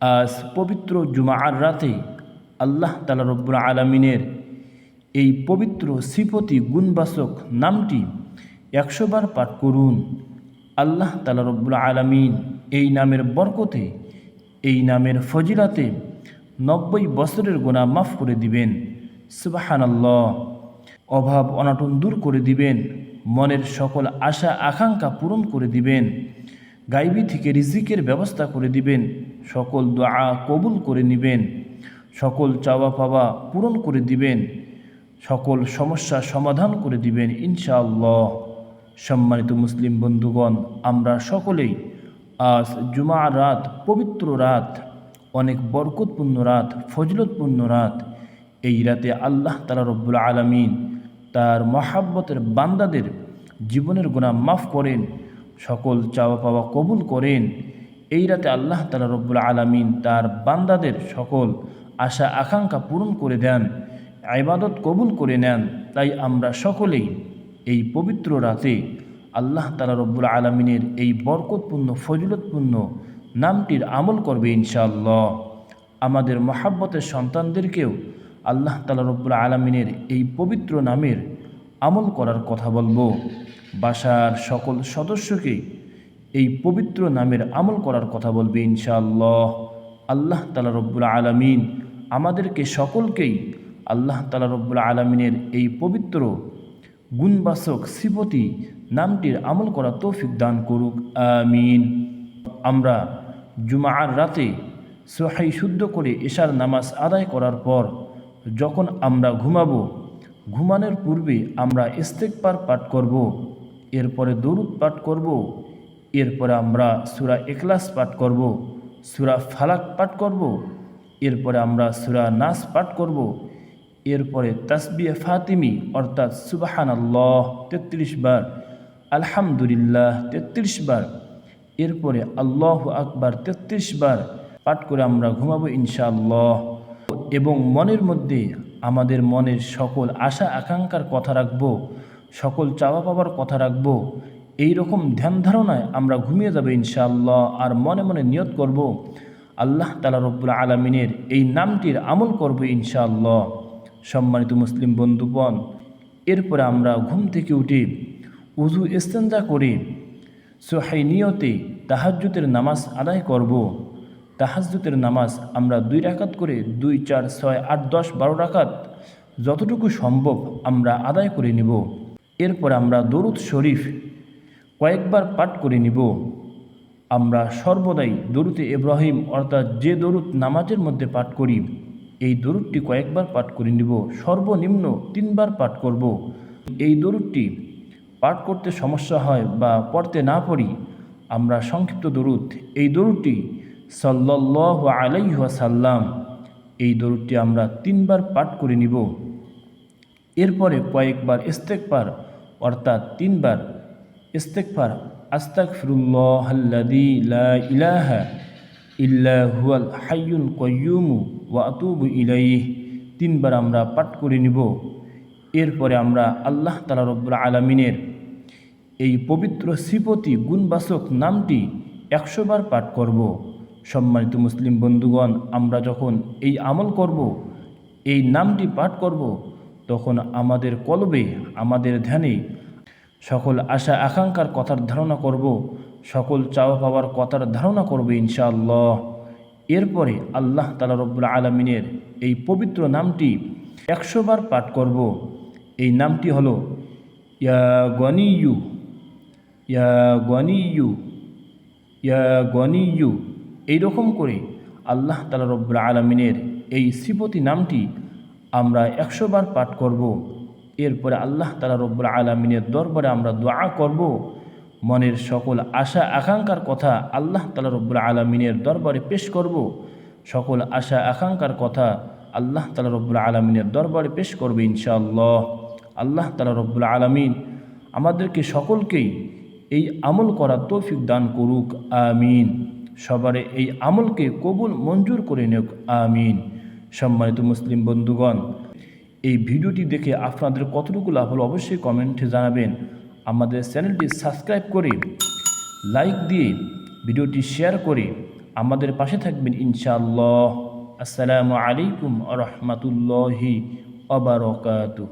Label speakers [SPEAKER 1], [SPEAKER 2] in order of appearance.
[SPEAKER 1] আজ পবিত্র জুমার রাতে আল্লাহ তালা রব্বুল আলমিনের এই পবিত্র শ্রীপতি গুণবাসক নামটি একশোবার পাঠ করুন। আল্লাহ তালা রব্বুল আলমিন এই নামের বরকতে, এই নামের ফজিলাতে নব্বই বছরের গোনা মাফ করে দিবেন। সুবাহানাল্লাহ। অভাব অনাটন দূর করে দিবেন। মনের সকল আশা আকাঙ্ক্ষা পূরণ করে দিবেন। গাইবি থেকে রিজিকের ব্যবস্থা করে দিবেন। সকল দোয়া কবুল করে নিবেন, সকল চাওয়া পাওয়া পূরণ করে দিবেন, সকল সমস্যা সমাধান করে দিবেন ইনশাআল্লাহ। সম্মানিত মুসলিম বন্ধুগণ, আমরা সকলেই আজ জুমা রাত, পবিত্র রাত, অনেক বরকতপূর্ণ রাত, ফজলতপূর্ণ রাত। এই রাতে আল্লাহ তালা রব্বুল আলমিন তার মহাব্বতের বান্দাদের জীবনের গুণা মাফ করেন, সকল চাওয়া পাওয়া কবুল করেন এই রাতে আল্লাহ তালা রব্বুল আলমিন তার বান্দাদের সকল আশা, আকাঙ্ক্ষা পূরণ করে দেন আইবাদত কবুল করে নেন। তাই আমরা সকলেই এই পবিত্র রাতে আল্লাহ তালা রব্বুল আলমিনের এই বরকতপূর্ণ, ফজলতপূর্ণ নামটির আমল করবে ইনশাআল্লাহ। আমাদের মহাব্বতের সন্তানদেরকেও আল্লাহ তালা রব্বুল আলমিনের এই পবিত্র নামের আমল করার কথা বলব। বাসার সকল সদস্যকে এই পবিত্র নামের আমল করার কথা বলবে ইনশাআল্লাহ। আল্লাহ তালা রব্বুল আলমিন আমাদেরকে সকলকেই আল্লাহ তালা রব্বুল আলমিনের এই পবিত্র গুণবাসক শ্রীপতি নামটির আমল করা তৌফিক দান করুক, আমিন। আমরা জুমার রাতে সোহাই শুদ্ধ করে এশার নামাজ আদায় করার পর যখন আমরা ঘুমাবো, ঘুমানোর পূর্বে আমরা ইস্তেকবার পাঠ করব, এরপরে দরুদ পাঠ করব এরপরে আমরা সুরা এখলাস পাঠ করব, সুরা ফালাক পাঠ করব, এরপরে আমরা সুরা নাস পাঠ করব, এরপরে তাসবিয়া ফাতিমি, অর্থাৎ সুবাহান আল্লাহ তেত্রিশ বার, আলহামদুলিল্লাহ তেত্রিশ বার, এরপরে আল্লাহ আকবার তেত্রিশ বার পাঠ করে আমরা ঘুমাবো ইনশাআল্লাহ। এবং মনের মধ্যে আমাদের মনের সকল আশা আকাঙ্ক্ষার কথা রাখব, সকল চাওয়া পাওয়ার কথা রাখব এই রকম ধ্যান ধারণায় আমরা ঘুমিয়ে যাব ইনশাআল্লাহ আর মনে মনে নিয়ত করব, আল্লাহ তালা রব্বুল আলমিনের এই নামটির আমল করব ইনশাআল্লাহ। সম্মানিত মুসলিম বন্ধুগণ, এরপরে আমরা ঘুম থেকে উঠে উজু ইস্তেঞ্জা করে সোহাই নিয়তে তাহাজ্জুতের নামাজ আদায় করব। তাহাজ্জুতের নামাজ আমরা দুই রাকাত করে দুই, চার, ছয়, আট, দশ, বারো রাকাত যতটুকু সম্ভব আমরা আদায় করে নিব। এরপর আমরা দরুদ শরীফ কয়েকবার পাঠ করে নিব। আমরা সর্বদাই দরুদে ইব্রাহিম অর্থাৎ যে দরুদ নামাজের মধ্যে পাঠ করি, এই দরুদটি কয়েকবার পাঠ করে নিব, সর্বনিম্ন তিনবার পাঠ করব। এই দরুদটি পাঠ করতে সমস্যা হয় বা পড়তে না পড়ি, আমরা সংক্ষিপ্ত দরুদ। এই দরুদটি সাল্লাহ আলাইহাসাল্লাম এই দরুদটি আমরা তিনবার পাঠ করে নিব। এরপরে কয়েকবার ইস্তেকবার অর্থাৎ তিনবার ইস্তেকবার আস্তাক ফিরুল্লাহাল্লাদি লা ইলাহা ইল্লা হুয়াল হাইয়ুল কয়ুমু ওয়া আতুবু ইলাইহ। তিনবার আমরা পাঠ করে নিব। এরপরে আমরা আল্লাহ তালা রব্বুল আলমিনের এই পবিত্র শ্রীপতি গুণবাচক নামটি একশোবার পাঠ করব। সম্মানিত মুসলিম বন্ধুগণ, আমরা যখন এই আমল করব, এই নামটি পাঠ করব, তখন আমাদের কলবে, আমাদের ধ্যানে সকল আশা আকাঙ্ক্ষার কথার ধারণা করব, সকল চাওয়া পাওয়ার কথার ধারণা করবে ইনশাআল্লাহ। এরপরে আল্লাহ তালা রব্বুল আলমিনের এই পবিত্র নামটি একশোবার পাঠ করব। এই নামটি হলো, ইয়া গনিয়ু ইয়া গনিয়ু ইয়া গনিয়ু এইরকম করে আল্লাহ তালা রব্বুল আলমিনের এই শ্রীপতি নামটি আমরা একশোবার পাঠ করব। এরপরে আল্লাহ তালা রব্বুল আলমিনের দরবারে আমরা দোয়া করব। মনের সকল আশা, আকাঙ্ক্ষার কথা আল্লাহ তালা রব্বুল আলমিনের দরবারে পেশ করব। সকল আশা, আকাঙ্ক্ষার কথা আল্লাহ তালা রব্বুল আলমিনের দরবারে পেশ করবে ইনশাআল্লাহ। আল্লাহ তালা রব্বুল আলমিন আমাদেরকে সকলকেই এই আমল করার তৌফিক দান করুক, আমিন। সবারে এই আমলকে কবুল, মঞ্জুর করে নেক, আমিন। সম্মানিত মুসলিম বন্ধুগণ এই ভিডিওটি দেখে আপনাদের কতটুকু লাভ হলো অবশ্যই কমেন্টে জানাবেন। আমাদের চ্যানেলটি সাবস্ক্রাইব করে লাইক দিয়ে ভিডিওটি শেয়ার করে আমাদের পাশে থাকবেন ইনশাআল্লাহ। আসসালামু আলাইকুম রহমতুল্লাহি অবরকাতুহ